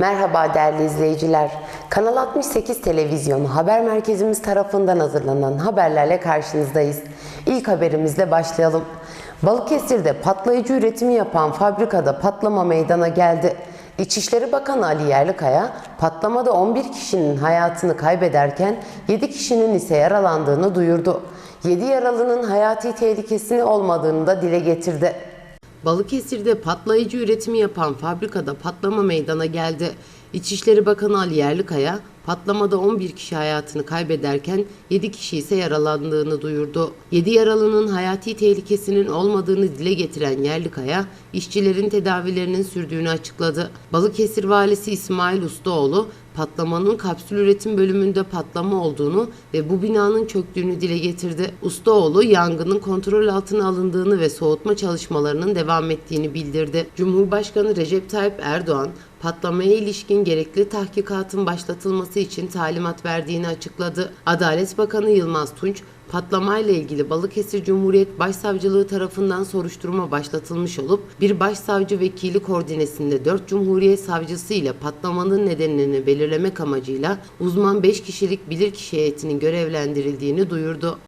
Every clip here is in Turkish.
Merhaba değerli izleyiciler. Kanal 68 Televizyonu haber merkezimiz tarafından hazırlanan haberlerle karşınızdayız. İlk haberimizle başlayalım. Balıkesir'de patlayıcı üretimi yapan fabrikada patlama meydana geldi. İçişleri Bakanı Ali Yerlikaya, patlamada 11 kişinin hayatını kaybederken 7 kişinin ise yaralandığını duyurdu. 7 yaralının hayati tehlikesini olmadığını da dile getirdi. Balıkesir'de patlayıcı üretimi yapan fabrikada patlama meydana geldi. İçişleri Bakanı Ali Yerlikaya, patlamada 11 kişi hayatını kaybederken 7 kişi ise yaralandığını duyurdu. 7 yaralının hayati tehlikesinin olmadığını dile getiren Yerlikaya, işçilerin tedavilerinin sürdüğünü açıkladı. Balıkesir Valisi İsmail Ustaoğlu, patlamanın kapsül üretim bölümünde patlama olduğunu ve bu binanın çöktüğünü dile getirdi. Ustaoğlu yangının kontrol altına alındığını ve soğutma çalışmalarının devam ettiğini bildirdi. Cumhurbaşkanı Recep Tayyip Erdoğan patlamaya ilişkin gerekli tahkikatın başlatılması için talimat verdiğini açıkladı. Adalet Bakanı Yılmaz Tunç Patlamayla ilgili Balıkesir Cumhuriyet Başsavcılığı tarafından soruşturma başlatılmış olup bir başsavcı vekili koordinesinde 4 Cumhuriyet savcısı ile patlamanın nedenini belirlemek amacıyla uzman 5 kişilik bilirkişi heyetinin görevlendirildiğini duyurdu.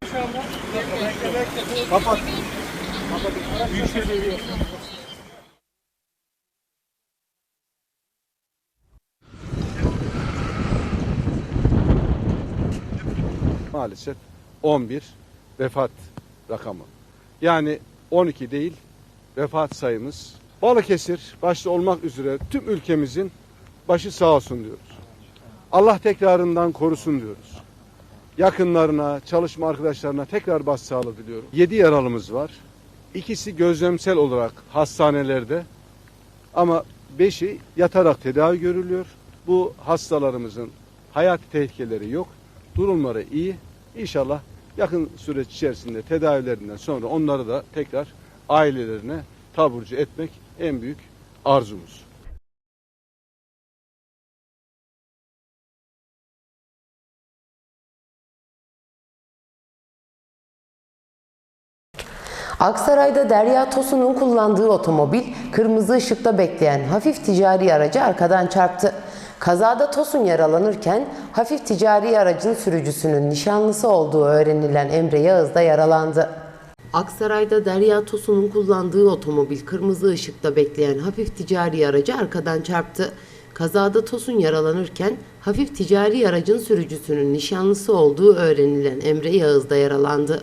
Maalesef 11 vefat rakamı. Yani 12 değil vefat sayımız. Balıkesir başta olmak üzere tüm ülkemizin başı sağ olsun diyoruz. Allah tekrarından korusun diyoruz. Yakınlarına, çalışma arkadaşlarına tekrar başsağlığı diliyorum. 7 yaralımız var. İkisi gözlemsel olarak hastanelerde ama 5'i yatarak tedavi görülüyor. Bu hastalarımızın hayat tehlikeleri yok. Durumları iyi. İnşallah yakın süreç içerisinde tedavilerinden sonra onları da tekrar ailelerine taburcu etmek en büyük arzumuz. Aksaray'da Derya Tosun'un kullandığı otomobil kırmızı ışıkta bekleyen hafif ticari aracı arkadan çarptı. Kazada Tosun yaralanırken hafif ticari aracın sürücüsünün nişanlısı olduğu öğrenilen Emre Yağız da yaralandı. Aksaray'da Derya Tosun'un kullandığı otomobil kırmızı ışıkta bekleyen hafif ticari aracı arkadan çarptı. Kazada Tosun yaralanırken hafif ticari aracın sürücüsünün nişanlısı olduğu öğrenilen Emre Yağız da yaralandı.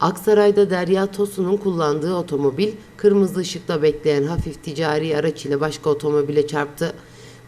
Aksaray'da Derya Tosun'un kullandığı otomobil kırmızı ışıkta bekleyen hafif ticari araç ile başka otomobile çarptı.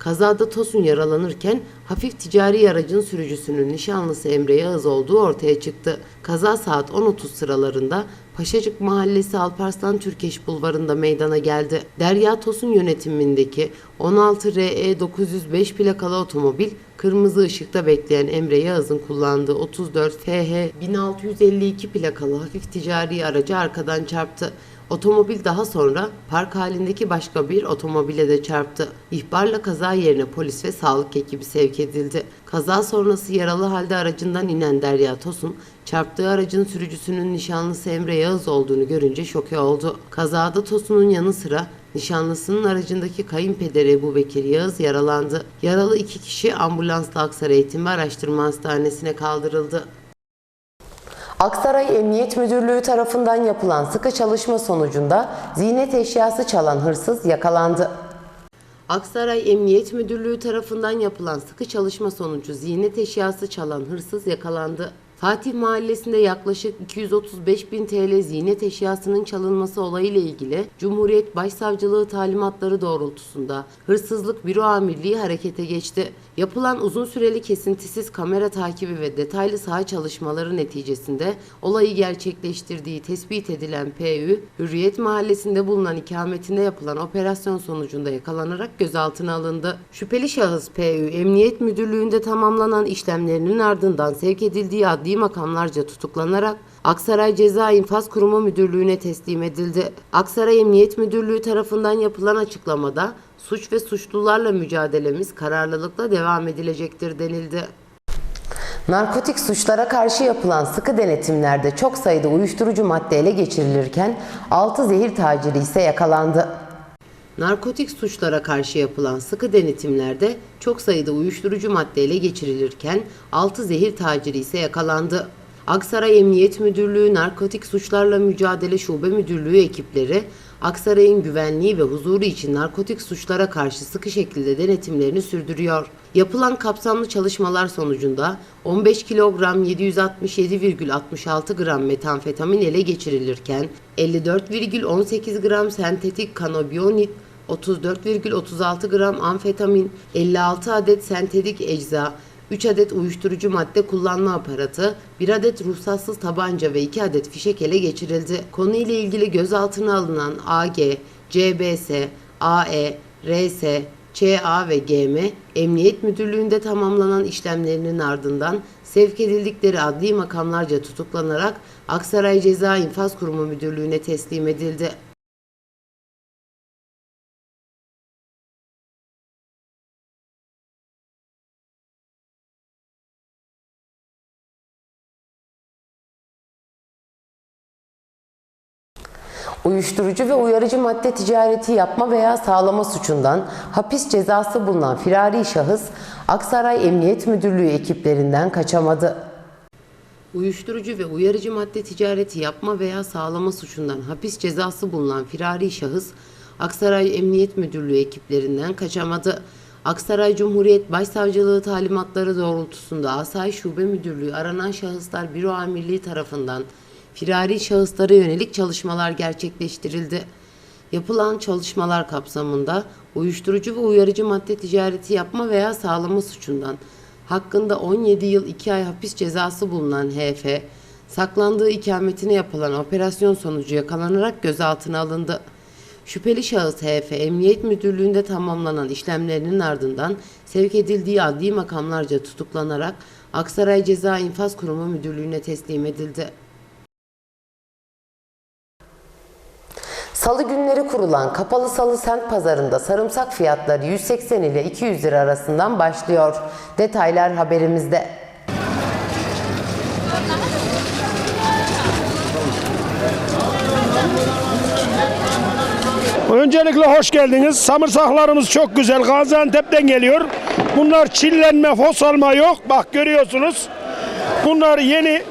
Kazada Tosun yaralanırken hafif ticari aracın sürücüsünün nişanlısı Emre Yağız olduğu ortaya çıktı. Kaza saat 10.30 sıralarında Paşacık Mahallesi Alparslan Türkeş Bulvarı'nda meydana geldi. Derya Tosun yönetimindeki 16 RE 905 plakalı otomobil kırmızı ışıkta bekleyen Emre Yağız'ın kullandığı 34 FH 1652 plakalı hafif ticari aracı arkadan çarptı. Otomobil daha sonra park halindeki başka bir otomobile de çarptı. İhbarla kaza yerine polis ve sağlık ekibi sevk edildi. Kaza sonrası yaralı halde aracından inen Derya Tosun, çarptığı aracın sürücüsünün nişanlısı Emre Yağız olduğunu görünce şoke oldu. Kazada Tosun'un yanı sıra nişanlısının aracındaki kayınpederi Ebu Bekir Yağız yaralandı. Yaralı iki kişi ambulansla Aksaray Eğitim ve Araştırma Hastanesi'ne kaldırıldı. Aksaray Emniyet Müdürlüğü tarafından yapılan sıkı çalışma sonucunda ziynet eşyası çalan hırsız yakalandı. Aksaray Emniyet Müdürlüğü tarafından yapılan sıkı çalışma sonucu ziynet eşyası çalan hırsız yakalandı. Fatih Mahallesi'nde yaklaşık 235 bin TL ziynet eşyasının çalınması olayıyla ilgili Cumhuriyet Başsavcılığı talimatları doğrultusunda Hırsızlık Büro Amirliği harekete geçti. Yapılan uzun süreli kesintisiz kamera takibi ve detaylı saha çalışmaları neticesinde olayı gerçekleştirdiği tespit edilen PÜ, Hürriyet Mahallesi'nde bulunan ikametinde yapılan operasyon sonucunda yakalanarak gözaltına alındı. Şüpheli şahıs PÜ, Emniyet Müdürlüğü'nde tamamlanan işlemlerinin ardından sevk edildiği adli makamlarca tutuklanarak Aksaray Ceza İnfaz Kurumu Müdürlüğü'ne teslim edildi. Aksaray Emniyet Müdürlüğü tarafından yapılan açıklamada suç ve suçlularla mücadelemiz kararlılıkla devam edilecektir denildi. Narkotik suçlara karşı yapılan sıkı denetimlerde çok sayıda uyuşturucu madde ele geçirilirken 6 zehir taciri ise yakalandı. Narkotik suçlara karşı yapılan sıkı denetimlerde çok sayıda uyuşturucu madde ele geçirilirken 6 zehir taciri ise yakalandı. Aksaray Emniyet Müdürlüğü Narkotik Suçlarla Mücadele Şube Müdürlüğü ekipleri Aksaray'ın güvenliği ve huzuru için narkotik suçlara karşı sıkı şekilde denetimlerini sürdürüyor. Yapılan kapsamlı çalışmalar sonucunda 15 kilogram 767,66 gram metamfetamin ele geçirilirken 54,18 gram sentetik kanabiyonit 34,36 gram amfetamin, 56 adet sentetik ecza, 3 adet uyuşturucu madde kullanma aparatı, 1 adet ruhsatsız tabanca ve 2 adet fişek ele geçirildi. Konuyla ilgili gözaltına alınan AG, CBS, AE, RS, ÇA ve GM, Emniyet Müdürlüğü'nde tamamlanan işlemlerinin ardından sevk edildikleri adli makamlarca tutuklanarak Aksaray Ceza İnfaz Kurumu Müdürlüğü'ne teslim edildi. Uyuşturucu ve uyarıcı madde ticareti yapma veya sağlama suçundan hapis cezası bulunan firari şahıs Aksaray Emniyet Müdürlüğü ekiplerinden kaçamadı. Uyuşturucu ve uyarıcı madde ticareti yapma veya sağlama suçundan hapis cezası bulunan firari şahıs Aksaray Emniyet Müdürlüğü ekiplerinden kaçamadı. Aksaray Cumhuriyet Başsavcılığı talimatları doğrultusunda Asayiş Şube Müdürlüğü aranan şahıslar Büro Amirliği tarafından firari şahıslara yönelik çalışmalar gerçekleştirildi. Yapılan çalışmalar kapsamında uyuşturucu ve uyarıcı madde ticareti yapma veya sağlama suçundan hakkında 17 yıl 2 ay hapis cezası bulunan HF, saklandığı ikametine yapılan operasyon sonucu yakalanarak gözaltına alındı. Şüpheli şahıs HF, Emniyet Müdürlüğü'nde tamamlanan işlemlerinin ardından sevk edildiği adli makamlarca tutuklanarak Aksaray Ceza İnfaz Kurumu Müdürlüğü'ne teslim edildi. Salı günleri kurulan Kapalı Salı Sent Pazarı'nda sarımsak fiyatları 180 ile 200 lira arasından başlıyor. Detaylar haberimizde. Öncelikle hoş geldiniz. Samırsaklarımız çok güzel. Gaziantep'ten geliyor. Bunlar çillenme, fos alma yok. Bak görüyorsunuz. Bunlar yeni.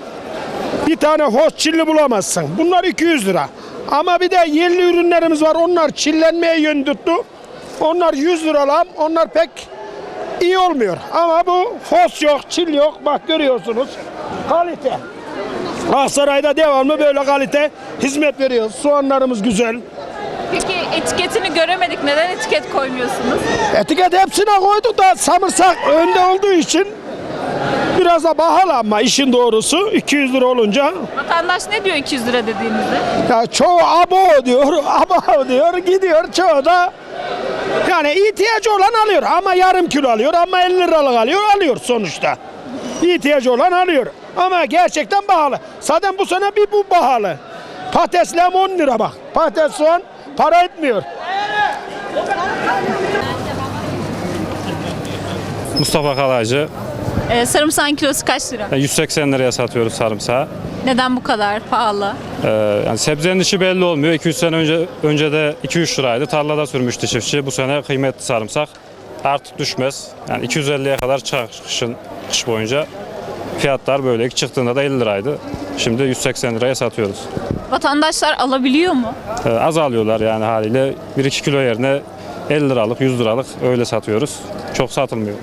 Bir tane fos çilli bulamazsın. Bunlar 200 lira. Ama bir de yerli ürünlerimiz var. Onlar çillenmeye yön tuttu. Onlar 100 lira lan. Onlar pek iyi olmuyor. Ama bu fos yok, çil yok. Bak görüyorsunuz. Kalite. Aksaray'da devamlı böyle kalite hizmet veriyoruz. Soğanlarımız güzel. Peki etiketini göremedik. Neden etiket koymuyorsunuz? Etiket hepsine koyduk da samırsak önde olduğu için biraz da pahalı ama işin doğrusu 200 lira olunca Vatandaş ne diyor 200 lira dediğinizde? ya çoğu abo diyor, abo diyor, gidiyor çoğu da yani ihtiyacı olan alıyor ama yarım kilo alıyor ama 50 liralık alıyor, alıyor sonuçta. İhtiyacı olan alıyor ama gerçekten pahalı. Zaten bu sene bir bu pahalı. Patatesle 10 lira bak. Patates soğan para etmiyor. Mustafa Kalaycı. Ee, sarımsağın kilosu kaç lira? E, 180 liraya satıyoruz sarımsağı. Neden bu kadar pahalı? Ee, yani sebzenin işi belli olmuyor. 200 sene önce önce de 2-3 liraydı. Tarlada sürmüştü çiftçi. Bu sene kıymetli sarımsak. Artık düşmez. Yani 250'ye kadar çıkar kışın, kış boyunca. Fiyatlar böyle. İlk çıktığında da 50 liraydı. Şimdi 180 liraya satıyoruz. Vatandaşlar alabiliyor mu? Ee, az alıyorlar yani haliyle. 1-2 kilo yerine 50 liralık, 100 liralık öyle satıyoruz. Çok satılmıyor.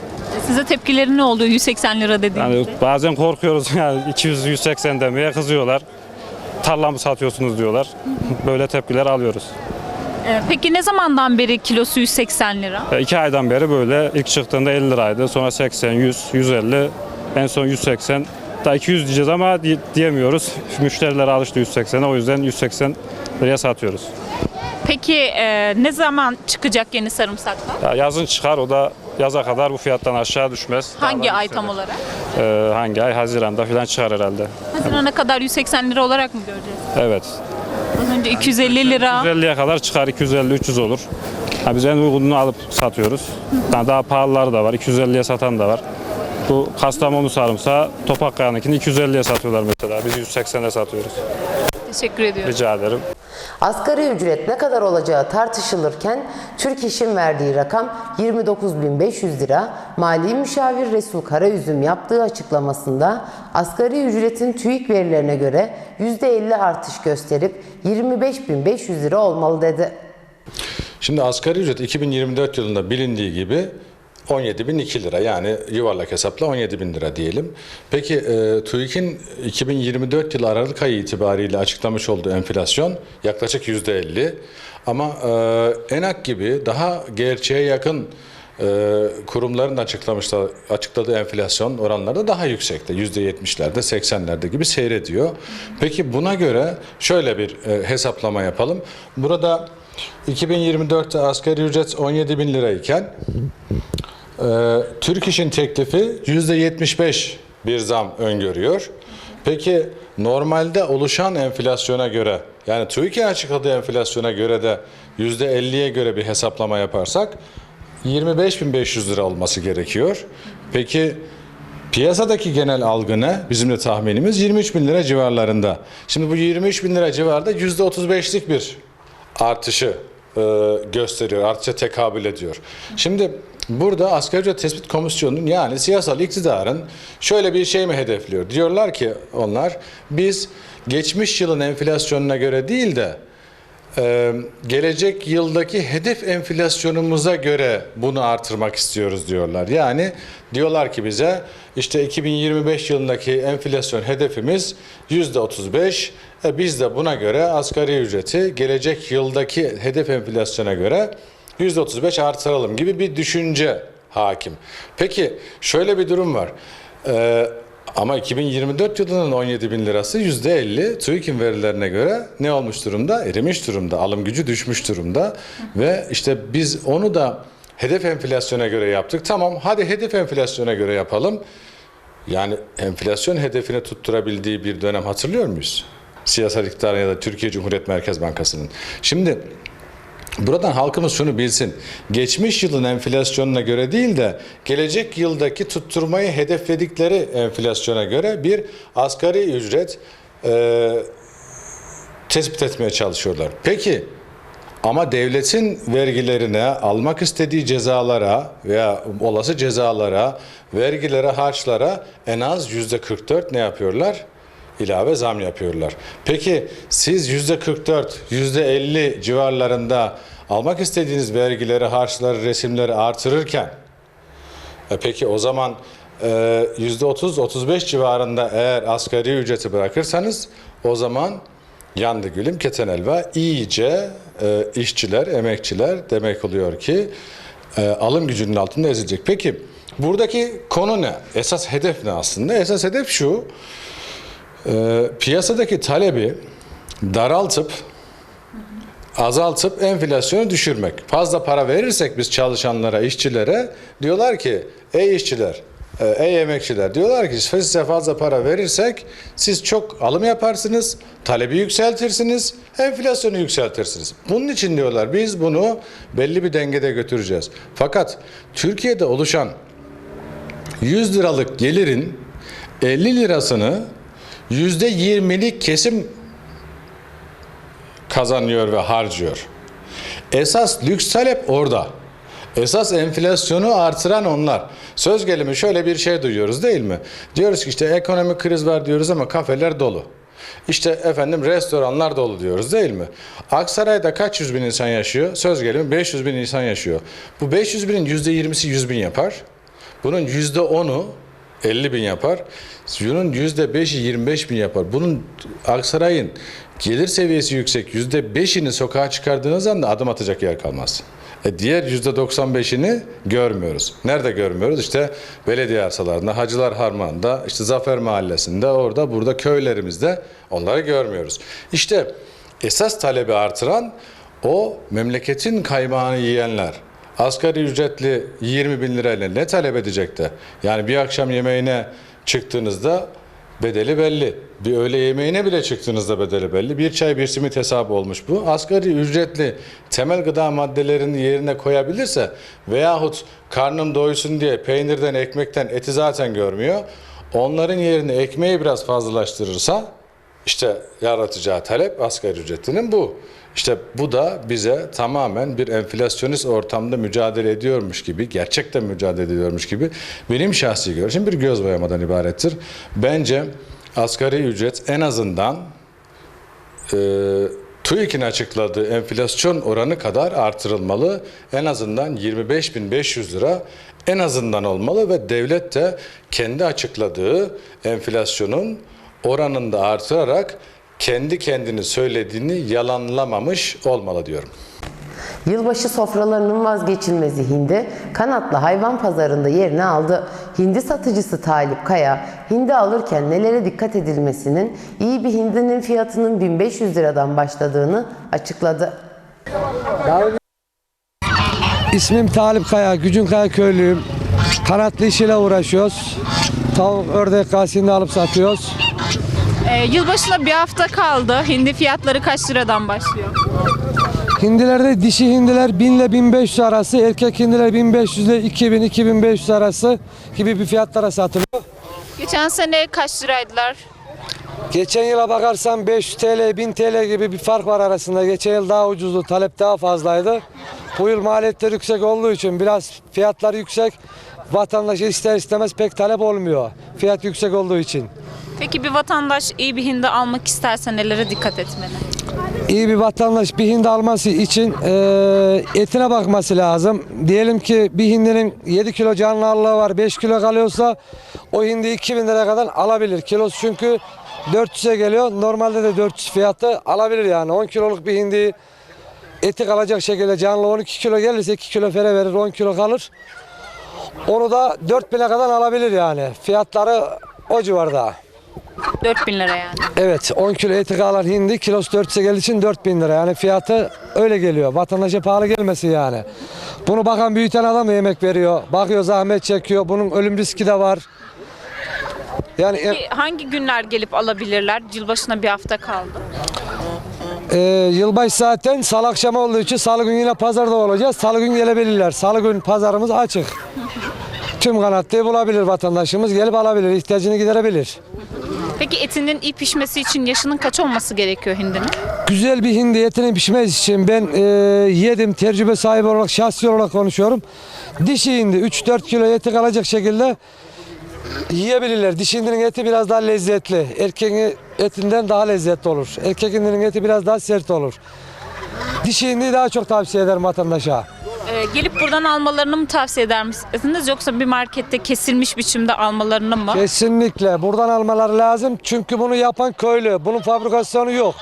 Size tepkileri ne oldu 180 lira Yani dediğinizde? bazen korkuyoruz yani 200-180 demeye kızıyorlar. Tarla mı satıyorsunuz diyorlar. Böyle tepkiler alıyoruz. Ee, peki ne zamandan beri kilosu 180 lira? E, iki aydan beri böyle ilk çıktığında 50 liraydı. Sonra 80, 100, 150, en son 180. Daha 200 diyeceğiz ama di- diyemiyoruz. Müşteriler alıştı 180'e o yüzden 180 liraya satıyoruz. Peki e, ne zaman çıkacak yeni sarımsaklar? Ya yazın çıkar o da yaza kadar bu fiyattan aşağı düşmez. Hangi ay tam olarak? E, hangi ay? Haziranda falan çıkar herhalde. Haziran'a kadar 180 lira olarak mı göreceğiz? Evet. Az önce 250 lira. 250'ye kadar çıkar 250-300 olur. Ha, biz en uygununu alıp satıyoruz. Yani daha pahalıları da var. 250'ye satan da var. Bu Kastamonu sarımsağı Topakkaya'nınkini 250'ye satıyorlar mesela. Biz 180'e satıyoruz. Teşekkür ediyorum. Rica ederim. Asgari ücret ne kadar olacağı tartışılırken Türk İş'in verdiği rakam 29.500 lira. Mali müşavir Resul Karayüzüm yaptığı açıklamasında asgari ücretin TÜİK verilerine göre %50 artış gösterip 25.500 lira olmalı dedi. Şimdi asgari ücret 2024 yılında bilindiği gibi 17.002 lira yani yuvarlak hesapla 17.000 lira diyelim. Peki e, TÜİK'in 2024 yılı Aralık ayı itibariyle açıklamış olduğu enflasyon yaklaşık %50 ama e, ENAK gibi daha gerçeğe yakın e, kurumların açıklamışlar, açıkladığı enflasyon oranları da daha yüksekte. %70'lerde, 80'lerde gibi seyrediyor. Peki buna göre şöyle bir e, hesaplama yapalım. Burada 2024'te asgari ücret 17 bin lirayken e, Türk İş'in teklifi %75 bir zam öngörüyor. Peki normalde oluşan enflasyona göre yani TÜİK'in açıkladığı enflasyona göre de %50'ye göre bir hesaplama yaparsak 25.500 lira olması gerekiyor. Peki Piyasadaki genel algı ne? Bizim de tahminimiz 23 bin lira civarlarında. Şimdi bu 23 bin lira civarında %35'lik bir artışı e, gösteriyor, artışa tekabül ediyor. Şimdi burada asgari ücret tespit komisyonunun yani siyasal iktidarın şöyle bir şey mi hedefliyor? Diyorlar ki onlar biz geçmiş yılın enflasyonuna göre değil de ee, gelecek yıldaki hedef enflasyonumuza göre bunu artırmak istiyoruz diyorlar. Yani diyorlar ki bize işte 2025 yılındaki enflasyon hedefimiz yüzde 35. E biz de buna göre asgari ücreti gelecek yıldaki hedef enflasyona göre 35 artıralım gibi bir düşünce hakim. Peki şöyle bir durum var. Ee, ama 2024 yılının 17 bin lirası %50 TÜİK'in verilerine göre ne olmuş durumda? Erimiş durumda, alım gücü düşmüş durumda ve işte biz onu da hedef enflasyona göre yaptık. Tamam hadi hedef enflasyona göre yapalım. Yani enflasyon hedefini tutturabildiği bir dönem hatırlıyor muyuz? Siyasal iktidarın ya da Türkiye Cumhuriyet Merkez Bankası'nın. Şimdi Buradan halkımız şunu bilsin. Geçmiş yılın enflasyonuna göre değil de gelecek yıldaki tutturmayı hedefledikleri enflasyona göre bir asgari ücret e, tespit etmeye çalışıyorlar. Peki ama devletin vergilerine, almak istediği cezalara veya olası cezalara, vergilere, harçlara en az yüzde 44 ne yapıyorlar? İlave zam yapıyorlar. Peki siz yüzde 44, yüzde 50 civarlarında almak istediğiniz vergileri, harçları, resimleri artırırken e peki o zaman e, yüzde 30-35 civarında eğer asgari ücreti bırakırsanız o zaman yandı gülüm keten elva iyice e, işçiler, emekçiler demek oluyor ki e, alım gücünün altında ezilecek. Peki buradaki konu ne? Esas hedef ne aslında? Esas hedef şu. Ee, piyasadaki talebi daraltıp azaltıp enflasyonu düşürmek. Fazla para verirsek biz çalışanlara, işçilere diyorlar ki ey işçiler, e, ey emekçiler diyorlar ki size fazla para verirsek siz çok alım yaparsınız, talebi yükseltirsiniz, enflasyonu yükseltirsiniz. Bunun için diyorlar biz bunu belli bir dengede götüreceğiz. Fakat Türkiye'de oluşan 100 liralık gelirin 50 lirasını %20'lik kesim kazanıyor ve harcıyor. Esas lüks talep orada. Esas enflasyonu artıran onlar. Söz gelimi şöyle bir şey duyuyoruz değil mi? Diyoruz ki işte ekonomik kriz var diyoruz ama kafeler dolu. İşte efendim restoranlar dolu diyoruz değil mi? Aksaray'da kaç yüz bin insan yaşıyor? Söz gelimi 500 bin insan yaşıyor. Bu 500 binin %20'si 100 bin yapar. Bunun %10'u 50 bin yapar. Bunun %5'i 25 bin yapar. Bunun Aksaray'ın gelir seviyesi yüksek %5'ini sokağa çıkardığınız anda adım atacak yer kalmaz. E diğer %95'ini görmüyoruz. Nerede görmüyoruz? İşte belediye arsalarında, Hacılar Harman'da, işte Zafer Mahallesi'nde, orada burada köylerimizde onları görmüyoruz. İşte esas talebi artıran o memleketin kaymağını yiyenler. Asgari ücretli 20 bin lirayla ne talep edecekti? Yani bir akşam yemeğine çıktığınızda bedeli belli. Bir öğle yemeğine bile çıktığınızda bedeli belli. Bir çay bir simit hesabı olmuş bu. Asgari ücretli temel gıda maddelerini yerine koyabilirse veyahut karnım doysun diye peynirden, ekmekten, eti zaten görmüyor. Onların yerine ekmeği biraz fazlalaştırırsa İşte yaratacağı talep asgari ücretinin bu. İşte bu da bize tamamen bir enflasyonist ortamda mücadele ediyormuş gibi, gerçekten mücadele ediyormuş gibi benim şahsi görüşüm bir göz boyamadan ibarettir. Bence asgari ücret en azından e, TÜİK'in açıkladığı enflasyon oranı kadar artırılmalı. En azından 25.500 lira en azından olmalı ve devlet de kendi açıkladığı enflasyonun oranında artırarak kendi kendini söylediğini yalanlamamış olmalı diyorum. Yılbaşı sofralarının vazgeçilmezi hindi, kanatlı hayvan pazarında yerini aldı. Hindi satıcısı Talip Kaya, hindi alırken nelere dikkat edilmesinin, iyi bir hindinin fiyatının 1500 liradan başladığını açıkladı. İsmim Talip Kaya, Gücün Kaya köylüyüm. Kanatlı işiyle uğraşıyoruz. Tavuk, ördek, kasini alıp satıyoruz. Ee, yılbaşına bir hafta kaldı. Hindi fiyatları kaç liradan başlıyor? Hindilerde dişi hindiler 1000 ile 1500 arası, erkek hindiler 1500 ile 2000 2500 arası gibi bir fiyatlara satılıyor. Geçen sene kaç liraydılar? Geçen yıla bakarsan 500 TL, 1000 TL gibi bir fark var arasında. Geçen yıl daha ucuzdu, talep daha fazlaydı. Bu yıl maliyetler yüksek olduğu için biraz fiyatlar yüksek. Vatandaş ister istemez pek talep olmuyor. Fiyat yüksek olduğu için. Peki bir vatandaş iyi bir hindi almak isterse nelere dikkat etmeli? iyi bir vatandaş bir hindi alması için eee, etine bakması lazım. Diyelim ki bir hindinin 7 kilo canlı ağırlığı var 5 kilo kalıyorsa o hindi 2000 liraya kadar alabilir. Kilosu çünkü 400'e geliyor. Normalde de 400 fiyatı alabilir yani. 10 kiloluk bir hindi eti kalacak şekilde canlı 12 kilo gelirse 2 kilo fere verir 10 kilo kalır. Onu da 4000'e kadar alabilir yani. Fiyatları o civarda. 4000 lira yani. Evet 10 kilo eti kalan hindi kilosu 400'e geldiği için 4000 lira. Yani fiyatı öyle geliyor. Vatandaşa pahalı gelmesi yani. Bunu bakan büyüten adam da yemek veriyor. Bakıyor zahmet çekiyor. Bunun ölüm riski de var. Yani Peki hangi günler gelip alabilirler? Yılbaşına bir hafta kaldı. e, yılbaşı zaten salı akşamı olduğu için salı günü yine pazarda olacağız. Salı günü gelebilirler. Salı günü pazarımız açık. Tüm kanatlıyı bulabilir vatandaşımız. Gelip alabilir. ihtiyacını giderebilir. Peki etinin iyi pişmesi için yaşının kaç olması gerekiyor hindinin? Güzel bir hindi etinin pişmesi için ben e, yedim tecrübe sahibi olarak şahsi olarak konuşuyorum. Dişi hindi 3-4 kilo eti kalacak şekilde yiyebilirler. Dişi hindinin eti biraz daha lezzetli. Erkeğin etinden daha lezzetli olur. Erkek hindinin eti biraz daha sert olur. Dişi hindiyi daha çok tavsiye ederim vatandaşa. Ee, gelip buradan almalarını mı tavsiye eder misiniz yoksa bir markette kesilmiş biçimde almalarını mı? Kesinlikle buradan almaları lazım. Çünkü bunu yapan köylü. Bunun fabrikasyonu yok.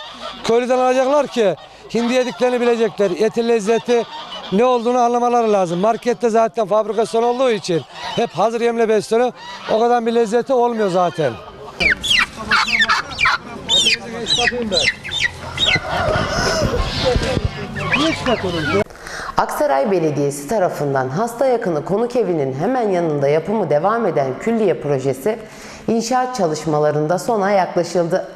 Köylüden alacaklar ki hindi yediklerini bilecekler. Etin lezzeti ne olduğunu anlamaları lazım. Markette zaten fabrikasyon olduğu için hep hazır yemle besleniyor. O kadar bir lezzeti olmuyor zaten. Aksaray Belediyesi tarafından hasta yakını konuk evinin hemen yanında yapımı devam eden külliye projesi inşaat çalışmalarında sona yaklaşıldı.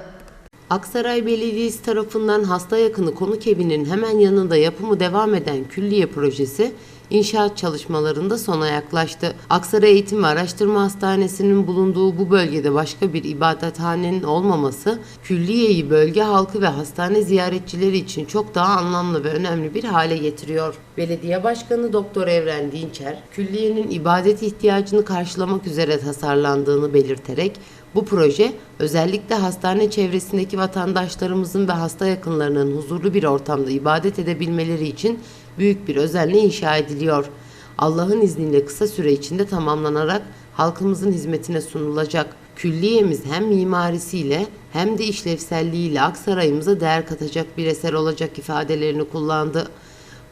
Aksaray Belediyesi tarafından hasta yakını konuk evinin hemen yanında yapımı devam eden külliye projesi inşaat çalışmalarında sona yaklaştı. Aksaray Eğitim ve Araştırma Hastanesi'nin bulunduğu bu bölgede başka bir ibadethanenin olmaması külliyeyi bölge halkı ve hastane ziyaretçileri için çok daha anlamlı ve önemli bir hale getiriyor. Belediye Başkanı Doktor Evren Dinçer, külliyenin ibadet ihtiyacını karşılamak üzere tasarlandığını belirterek bu proje özellikle hastane çevresindeki vatandaşlarımızın ve hasta yakınlarının huzurlu bir ortamda ibadet edebilmeleri için büyük bir özenle inşa ediliyor. Allah'ın izniyle kısa süre içinde tamamlanarak halkımızın hizmetine sunulacak. Külliyemiz hem mimarisiyle hem de işlevselliğiyle Aksaray'ımıza değer katacak bir eser olacak ifadelerini kullandı.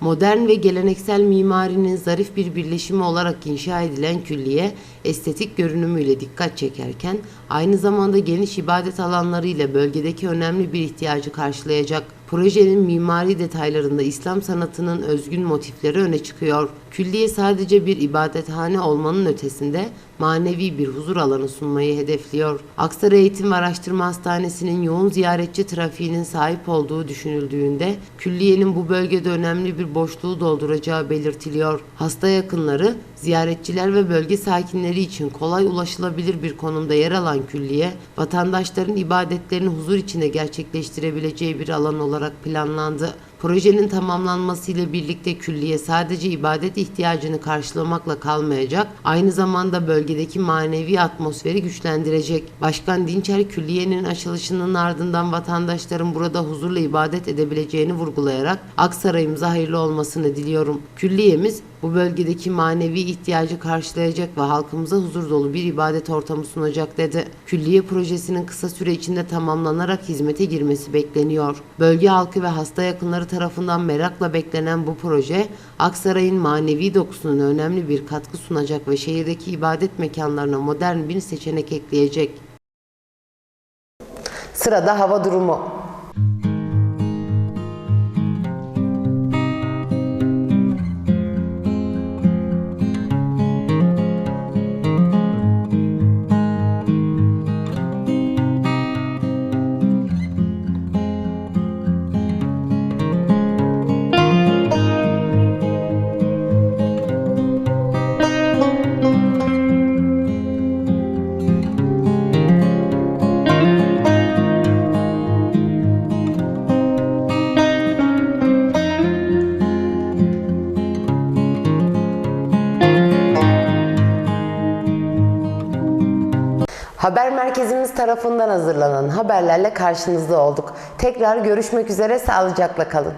Modern ve geleneksel mimarinin zarif bir birleşimi olarak inşa edilen külliye, estetik görünümüyle dikkat çekerken, aynı zamanda geniş ibadet alanlarıyla bölgedeki önemli bir ihtiyacı karşılayacak. Projenin mimari detaylarında İslam sanatının özgün motifleri öne çıkıyor. Külliye sadece bir ibadethane olmanın ötesinde manevi bir huzur alanı sunmayı hedefliyor. Aksaray Eğitim ve Araştırma Hastanesi'nin yoğun ziyaretçi trafiğinin sahip olduğu düşünüldüğünde külliyenin bu bölgede önemli bir boşluğu dolduracağı belirtiliyor. Hasta yakınları Ziyaretçiler ve bölge sakinleri için kolay ulaşılabilir bir konumda yer alan külliye, vatandaşların ibadetlerini huzur içinde gerçekleştirebileceği bir alan olarak planlandı. Projenin tamamlanmasıyla birlikte külliye sadece ibadet ihtiyacını karşılamakla kalmayacak, aynı zamanda bölgedeki manevi atmosferi güçlendirecek. Başkan Dinçer külliyenin açılışının ardından vatandaşların burada huzurla ibadet edebileceğini vurgulayarak Aksaray'ımıza hayırlı olmasını diliyorum. Külliyemiz bu bölgedeki manevi ihtiyacı karşılayacak ve halkımıza huzur dolu bir ibadet ortamı sunacak dedi. Külliye projesinin kısa süre içinde tamamlanarak hizmete girmesi bekleniyor. Bölge halkı ve hasta yakınları tarafından merakla beklenen bu proje, Aksaray'ın manevi dokusunun önemli bir katkı sunacak ve şehirdeki ibadet mekanlarına modern bir seçenek ekleyecek. Sırada hava durumu. Tarafından hazırlanan haberlerle karşınızda olduk. Tekrar görüşmek üzere, sağlıcakla kalın.